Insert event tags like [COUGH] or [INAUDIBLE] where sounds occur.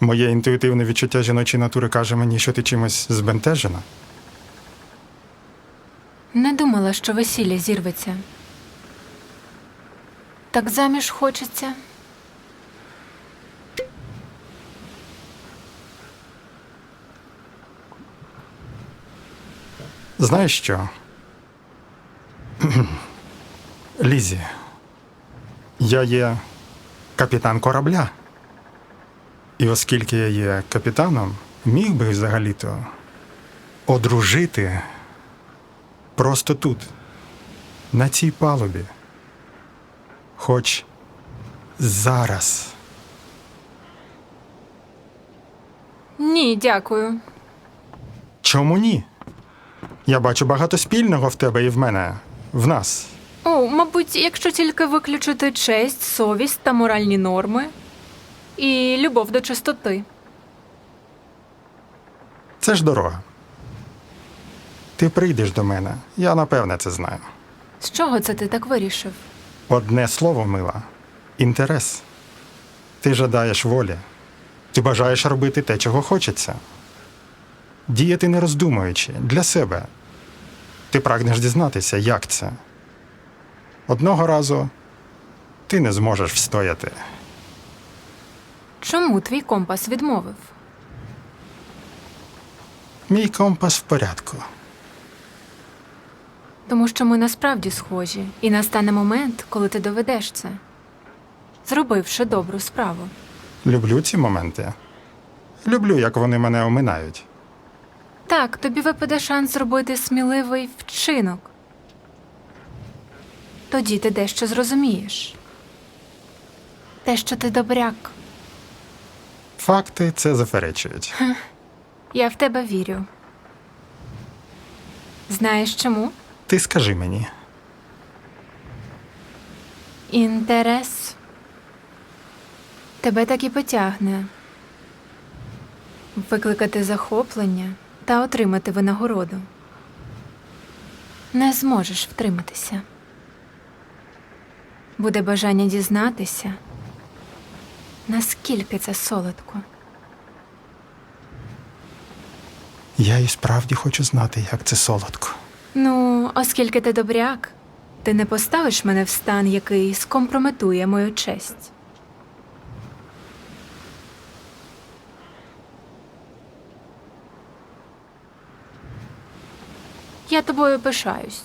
Моє інтуїтивне відчуття жіночої натури каже мені, що ти чимось збентежена. Не думала, що весілля зірветься. Так заміж хочеться. Знаєш що? [CLEARS THROAT] Лізі, я є капітан корабля. І оскільки я є капітаном, міг би взагалі-то одружити просто тут, на цій палубі. Хоч зараз. Ні, дякую. Чому ні? Я бачу багато спільного в тебе і в мене, в нас. О, мабуть, якщо тільки виключити честь, совість та моральні норми і любов до чистоти. Це ж дорога. Ти прийдеш до мене, я напевне це знаю. З чого це ти так вирішив? Одне слово, мила інтерес. Ти жадаєш волі. Ти бажаєш робити те, чого хочеться. Діяти не роздумуючи для себе. Ти прагнеш дізнатися, як це. Одного разу ти не зможеш встояти. Чому твій компас відмовив? Мій компас в порядку. Тому що ми насправді схожі, і настане момент, коли ти доведеш це, зробивши добру справу. Люблю ці моменти. Люблю, як вони мене оминають. Так, тобі випаде шанс зробити сміливий вчинок. Тоді ти дещо зрозумієш. Те, що ти добряк. Факти це заперечують. Я в тебе вірю. Знаєш чому? Ти скажи мені. Інтерес. Тебе так і потягне. Викликати захоплення та отримати винагороду. Не зможеш втриматися. Буде бажання дізнатися, наскільки це солодко. Я і справді хочу знати, як це солодко. Ну, оскільки ти добряк, ти не поставиш мене в стан, який скомпрометує мою честь. Я тобою пишаюсь.